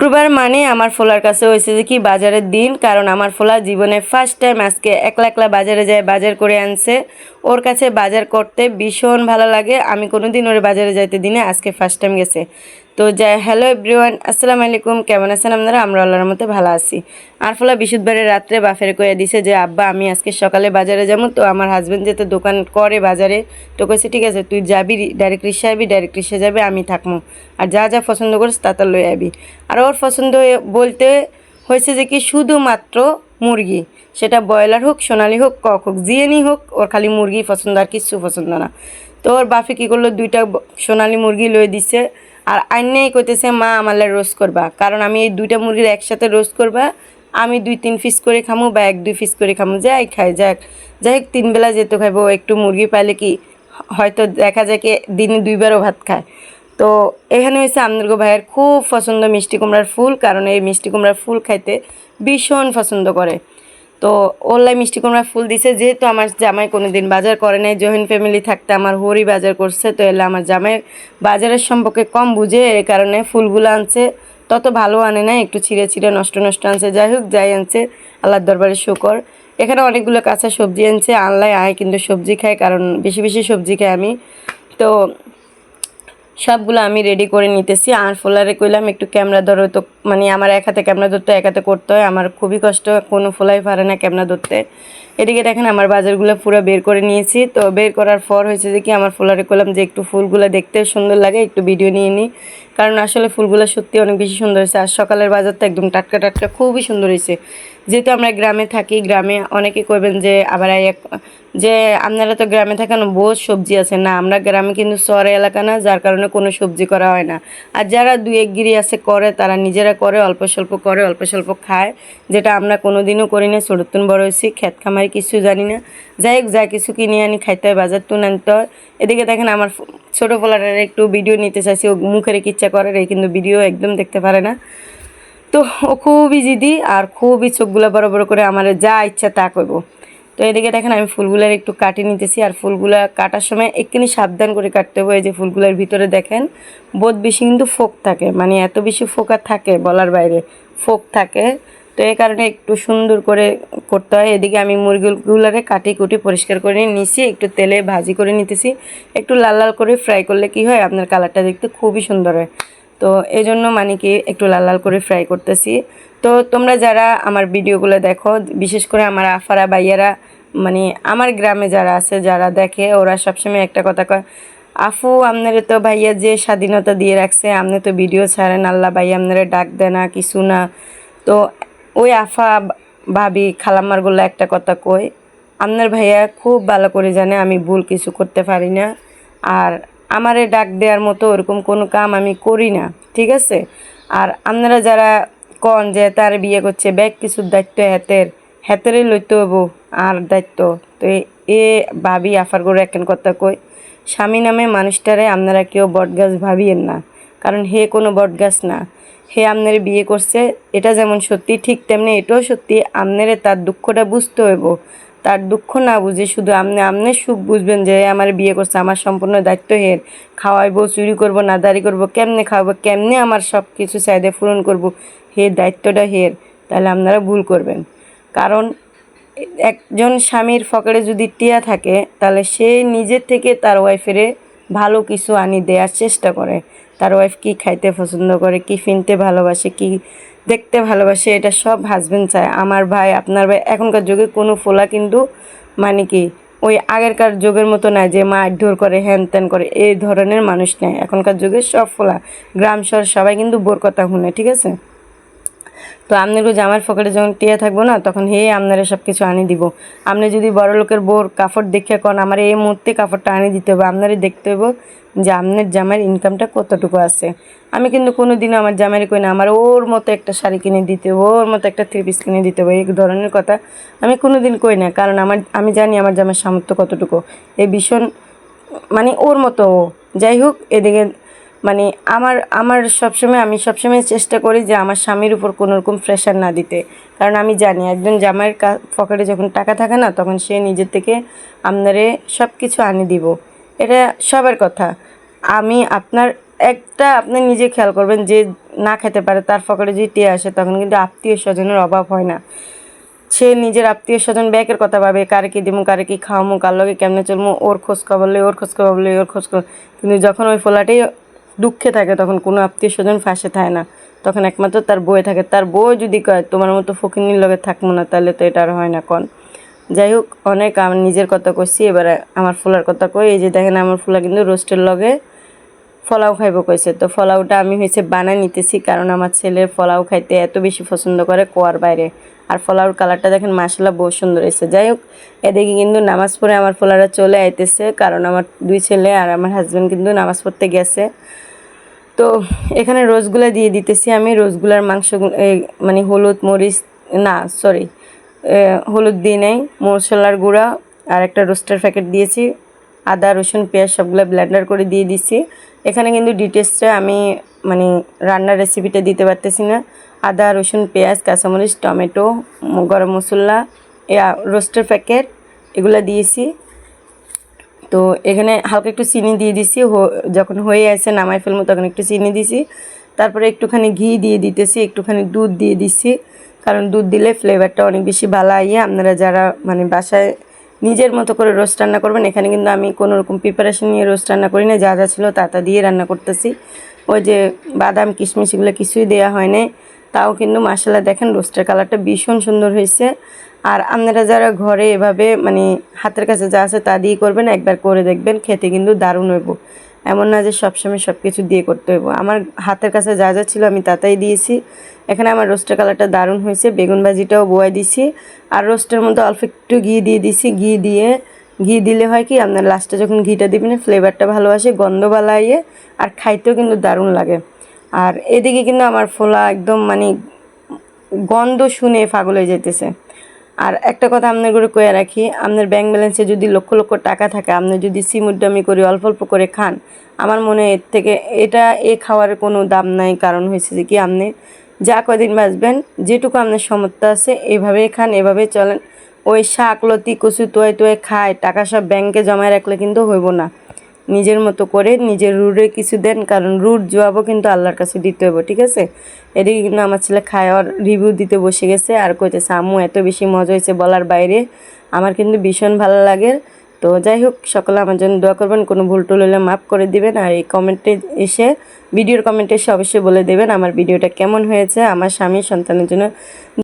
শুক্রবার মানে আমার ফোলার কাছে হয়েছে যে কি বাজারের দিন, কারণ আমার ফোলা জীবনে ফার্স্ট টাইম আজকে একলা একলা বাজারে যায়, বাজার করে আনছে। ওর কাছে বাজার করতে ভীষণ ভালো লাগে। আমি কোনোদিন ওর বাজারে যাইতে দিনে আজকে ফার্স্ট টাইম গেছে। তো যাই হ্যালো এভরিওয়ান আসসালামু আলাইকুম, কেমন আছেন আপনারা? আমরা আল্লাহর মতো ভালো আছি। আর ফলা বৃহস্পতিবারের রাত্রে বাফের কয়ে দিছে যে, আব্বা, আমি আজকে সকালে বাজারে যাব, তো আমার হাজবেন্ড যেতে দোকান করে বাজারে, তো কইছে, ঠিক আছে, তুই যাবি ডাইরেক্ট রিক্সা আবি ডাইরেক্ট রিক্সা যাবে, আমি থাকব আর যা যা পছন্দ করিস, তা তা লই আবি আর ওর পছন্দ বলতে হয়েছে যে কি, শুধুমাত্র মুরগি। সেটা ব্রয়লার হোক, সোনালি হোক, কক হোক জিএনই হোক, ওর খালি মুরগি পছন্দ, আর কিচ্ছু পছন্দ না। তো ওর বাফে কী করল, দুইটা সোনালি মুরগি লয়ে দিছে। আর আইনেই কইতেছে, মা, আমার রোস্ট করবা। কারণ আমি এই দুইটা মুরগির একসাথে রোস্ট করবা, আমি দুই, তিন পিস করে খামু বা এক, দুই পিস করে খামু, যাই খাই, যাক। যাই হোক, তিন বেলা যেহেতু খাইবো, একটু মুরগি পাইলে কি হয়তো দেখা যায় কি দিনে দুইবারও ভাত খায়। তো এখানে হয়েছে আমদুর্গ ভাইয়ের খুব পছন্দ মিষ্টি কুমড়ার ফুল, কারণ এই মিষ্টি কুমড়ার ফুল খাইতে ভীষণ পছন্দ করে। তো ওল্লাই মিষ্টি কুমড়ার ফুল দিছে। যেহেতু আমার জামাই কোনো দিন বাজার করে নাই জয়েন্ট ফ্যামিলি থাকতে আমার হরি বাজার করছে, তো এলে আমার জামাই বাজারের সম্পর্কে কম বুঝে এই কারণে ফুলগুলো আনছে। তত ভালো আনে না একটু ছিঁড়ে ছিঁড়ে নষ্ট নষ্ট আনছে। যাই হোক, যাই আনছে। আল্লাহর দরবারে শুকর। এখানে অনেকগুলো কাঁচা সবজি আনছে আনলাই আয়, কিন্তু সবজি খাই কারণ বেশি বেশি সবজি খাই আমি। তো সবগুলো আমি রেডি করে নিতেছি। আর ফোলারে কইলাম, একটু ক্যামেরা ধরো তো মানে আমার এক হাতে ক্যামেরা ধরতে, এক হাতে করতে হয়। আমার খুবই কষ্ট, কোনো ফোলাই পারে না ক্যামেরা ধরতে। এদিকে দেখেন, আমার বাজারগুলো পুরো বের করে নিয়েছি। তো বের করার পর হয়েছে যে কি, আমার ফোলারে কইলাম যে, একটু ফুলগুলো দেখতে সুন্দর লাগে, একটু ভিডিও নিয়ে নিই কারণ আসলে ফুলগুলো সত্যি অনেক বেশি সুন্দর হয়েছে। আর সকালের বাজারটা একদম টাটকা টাটকা, খুবই সুন্দর হয়েছে। যেহেতু আমরা গ্রামে থাকি, গ্রামে অনেকে কইবেন যে, আবার এক যে, আপনারা তো গ্রামে থাকেন, বহুত সবজি আছে। না, আমরা গ্রামে কিন্তু শহরে এলাকা না, যার কারণে কোনো সবজি করা হয় না। আর যারা দুই এক গিরি আছে, করে, তারা নিজেরা করে, অল্প স্বল্প করে, অল্প স্বল্প খায়, যেটা আমরা কোনো দিনও করি না। ছোটতুন বড় হয়েছি খেত খামারি কিছু জানি না। যাই হোক, যা কিছু কিনে আনি, খাইতে হয়, বাজার তুন আনতে হয় এদিকে দেখেন, আমার ছোটো ফলারের একটু ভিডিও নিতে চাইছি, ও মুখের ইচ্ছা করে, রে কিন্তু ভিডিও একদম দেখতে পারে না। তো ও খুবই জিদি আর খুবই চোখগুলো বড় বড় করে আমার যা ইচ্ছা তা করব। তো এদিকে দেখেন আমি ফুলগুলার একটু কাটি নিতেছি আর ফুলগুলা কাটার সময় একটুখানি সাবধান করে কাটতে হবে। যে ফুলগুলার ভিতরে দেখেন বোধ বেশি কিন্তু ফোক থাকে মানে এত বেশি ফোকা থাকে বলার বাইরে। ফোক থাকে তো এই কারণে একটু সুন্দর করে করতে হয়। এদিকে আমি মুরগিগুলারে কাটি কুটি পরিষ্কার করে নিছি, একটু তেলে ভাজি করে নিতেছি। একটু লাল লাল করে ফ্রাই করলে কি হয়, আপনার কালারটা দেখতে খুবই সুন্দর হয়। তো এই জন্য মানে কি একটু লাল লাল করে ফ্রাই করতেছি। তো তোমরা যারা আমার ভিডিওগুলো দেখো, বিশেষ করে আমার আফারা বাইয়ারা মানে আমার গ্রামে যারা আছে, যারা দেখে, ওরা সবসময় একটা কথা কয় আফু আপনারে তো ভাইয়া যে স্বাধীনতা দিয়ে রাখছে, আপনি তো ভিডিও ছাড়েন, আল্লাহ ভাই আপনারে ডাক দেয় না, কিছু না। তো ওই আফা ভাবি খালাম্মারগুলো একটা কথা কই আপনার ভাইয়া খুব ভালো করে জানে আমি ভুল কিছু করতে পারি না। আর আমারে ডাক দেওয়ার মতো ওরকম কোনো কাম আমি করি না, ঠিক আছে? আর আপনারা যারা কন যে তার বিয়ে করছে, ব্যাগ কিছুর দায়িত্ব হাতের, হাতেরই লইতে হব আর দায়িত্ব। তো এ- ভাবি আফার করে একখান কথা কই স্বামী নামে মানুষটারে আপনারা কেউ বটগাছ ভাবিয়েন না। কারণ হে কোনো বটগাছ না। হে আপনারে বিয়ে করছে, এটা যেমন সত্যি, ঠিক তেমনি এটাও সত্যি। আপনারে তার দুঃখটা বুঝতে হইব। তার দুঃখ না বুঝে শুধু আপনি আপনি সুখ বুঝবেন যে আমার বিয়ে করছে, আমার সম্পূর্ণ দায়িত্ব হের। খাওয়াইবো, চুরি করব, নাদারি করব, কেমনে খাওয়াবো কেমনে আমার সব কিছু চাহিদা পূরণ করব? হে দায়িত্বটা হের, তাহলে আপনারা ভুল করবেন। কারণ একজন স্বামীর ফকেটে যদি টিয়া থাকে, তাহলে সে নিজের থেকে তার ওয়াইফেরে ভালো কিছু আনি দেওয়ার চেষ্টা করে। তার ওয়াইফ কী খাইতে পছন্দ করে, কী ফিনতে ভালোবাসে, কী দেখতে ভালোবাসে, এটা সব হাজব্যান্ড চায়। আমার ভাই, আপনার ভাই, এখনকার যুগে কোনো ফোলা কিন্তু মানে কি, ওই আগেরকার যুগের মতো না যে মা আড্ডোর করে হ্যান ত্যান করে, এই ধরনের মানুষ নেয় এখনকার যুগে সব ফোলা। গ্রাম শহর সবাই কিন্তু বোর কথা শুনে, ঠিক আছে? তো আপনারও জামার ফকেটে যখন টিয়া থাকব না, তখন হে আপনারা সব কিছু আনি দিব। আপনি যদি বড় লোকের বোর কাপড় দেখে কন, আমার এই মুহূর্তে কাপড়টা আনি দিতে হবে আপনারই দেখতে হবে যে আপনার জামার ইনকামটা কতটুকু আছে। আমি কিন্তু কোনো দিনও আমার জামাইরে কই না, আমার ওর মতো একটা শাড়ি কিনে দিতে হবে ওর মতো একটা থ্রি পিস কিনে দিতে হবে এই ধরনের কথা আমি কোনো দিন কই না, কারণ আমার, আমি জানি আমার জামার সামর্থ্য কতটুকু। এই ভীষণ মানে ওর মতো যাই হোক, এদিকে মানে আমার আমার সবসময়, আমি সবসময় চেষ্টা করি যে আমার স্বামীর উপর কোনো রকম প্রেশার না দিতে। কারণ আমি জানি, একজন জামাইয়ের পকেটে যখন টাকা থাকে না, তখন সে নিজের থেকে আপনারে সব কিছু আনি দিব। এটা সবার কথা। আমি আপনার, একটা আপনি নিজে খেয়াল করবেন যে না খেতে পারে, তার ফকরে যদি টিয়া আসে, তখন কিন্তু আত্মীয় স্বজনের অভাব হয় না। সে নিজের আত্মীয় স্বজন ব্যাকের কথা ভাবে, কারে কি দিমু, কারে কি খাওয়ামু, কার লগে কেমনে চলমু, ওর খোঁজ খবর ওর খোঁজ খবর ওর খোঁজ কিন্তু যখন ওই ফোলাটি দুঃখে থাকে, তখন কোনো আত্মীয় স্বজন ফাঁসে থাকে না। তখন একমাত্র তার বই থাকে। তার বই যদি কয়, তোমার মতো ফকিনির লগে থাকব না, তাহলে তো এটা আর হয় না, কন। যাই হোক, অনেক আমার নিজের কথা কইছি, এবারে আমার ফুলার কথা কই। এই যে দেখেন, আমার ফুলা কিন্তু রোস্টের লগে ফলাও খাইব কইছে। তো ফলাওটা আমি হয়েছে বানাই নিতেছি, কারণ আমার ছেলে ফলাও খাইতে এত বেশি পছন্দ করে কোয়ার বাইরে। আর ফলাওর কালারটা দেখেন মাসালা বহু সুন্দর হয়েছে যাই হোক, এদিকে কিন্তু নামাজ পড়ে আমার ফোলারা চলে আইতেছে, কারণ আমার দুই ছেলে আর আমার হাজব্যান্ড কিন্তু নামাজ পড়তে গেছে। তো এখানে রোজগুলা দিয়ে দিতেছি আমি। রোজগুলার মাংস মানে হলুদ, মরিচ, না সরি হলুদ দিয়ে নেই মশলার গুঁড়া আর একটা রোস্টার প্যাকেট দিয়েছি। আদা, রসুন, পেঁয়াজ সবগুলো ব্লেন্ডার করে দিয়ে দিছি। এখানে কিন্তু ডিটেলসটা আমি মানে রান্নার রেসিপিটা দিতে পারতেছি না। আদা, রসুন, পেঁয়াজ, কাঁচামরিচ, টমেটো, গরম মশলা রোস্টার প্যাকেট এগুলো দিয়েছি। তো এখানে হালকা একটু চিনি দিয়ে দিছি যখন হয়ে আসে নামাই ফেলব তখন একটু চিনি দিছি। তারপরে একটুখানি ঘি দিয়ে দিতেছি, একটুখানি দুধ দিয়ে দিছি। কারণ দুধ দিলে ফ্লেভারটা অনেক বেশি ভালো আইয়ে আপনারা যারা মানে বাসায় নিজের মতো করে রোস্ট রান্না করবেন, এখানে কিন্তু আমি কোনো রকম প্রিপারেশন নিয়ে রোস্ট রান্না করি না। যা যা ছিল তা তা দিয়ে রান্না করতেছি। ওই যে বাদাম, কিশমিশ এগুলো কিছুই দেওয়া হয় তাও কিন্তু মাসালা দেখেন, রোস্টের কালারটা ভীষণ সুন্দর হয়েছে। আর আপনারা যারা ঘরে এভাবে মানে হাতের কাছে যা আছে তা দিয়ে করবেন, একবার করে দেখবেন, খেতে কিন্তু দারুণ হইব। এমন না যে সবসময় সব কিছু দিয়ে করতে হইব। আমার হাতের কাছে যা যা ছিল আমি তাতাই দিয়েছি। এখানে আমার রোস্টের কালারটা দারুণ হয়েছে, বেগুন ভাজিটাও বোয়াই দিছি। আর রোস্টের মধ্যে অল্প একটু ঘি দিয়ে দিছি। ঘি দিয়ে, ঘি দিলে হয় কি, আপনার লাস্টে যখন ঘিটা দিবেন ফ্লেভারটা ভালো আসে, গন্ধ বালাইয়ে, আর খাইতেও কিন্তু দারুণ লাগে। আর এদিকে কিন্তু আমার ফোলা একদম মানে গন্ধ শুনে পাগল হয়ে যেতেছে আর একটা কথা আপনার করে কয়ে রাখি, আপনার ব্যাংক ব্যালেন্সে যদি লক্ষ লক্ষ টাকা থাকে, আপনি যদি সিমুড্ডামি করে অল্প অল্প করে খান, আমার মনে হয় এর থেকে এটা এ খাওয়ার কোনো দাম নাই। কারণ হয়েছে যে কি, আপনি যা কদিন বাঁচবেন, যেটুকু আপনার সামর্থ্য আছে, এভাবেই খান এভাবে চলেন। ওই শাক, লতি, কচু তোয়ে তোয়ে খায়, টাকা সব ব্যাংকে জমায় রাখলে কিন্তু হইব না। নিজের মতো করে নিজের রুটে কিছু দেন, কারণ রুট জোয়াবও কিন্তু আল্লাহর কাছে দিতে হবে ঠিক আছে? এদিকে কিন্তু আমার ছেলে খাওয়ার রিভিউ দিতে বসে গেছে আর কইতেছে, আম্মু, এত বেশি মজা হয়েছে বলার বাইরে। আমার কিন্তু ভীষণ ভালো লাগে। তো যাই হোক, সকলে আমার জন্য দোয়া করবেন, কোনো ভুল টুল হলে মাফ করে দিবেন আর এই কমেন্টে এসে, ভিডিওর কমেন্টে এসে অবশ্যই বলে দেবেন আমার ভিডিওটা কেমন হয়েছে, আমার স্বামী সন্তানের জন্য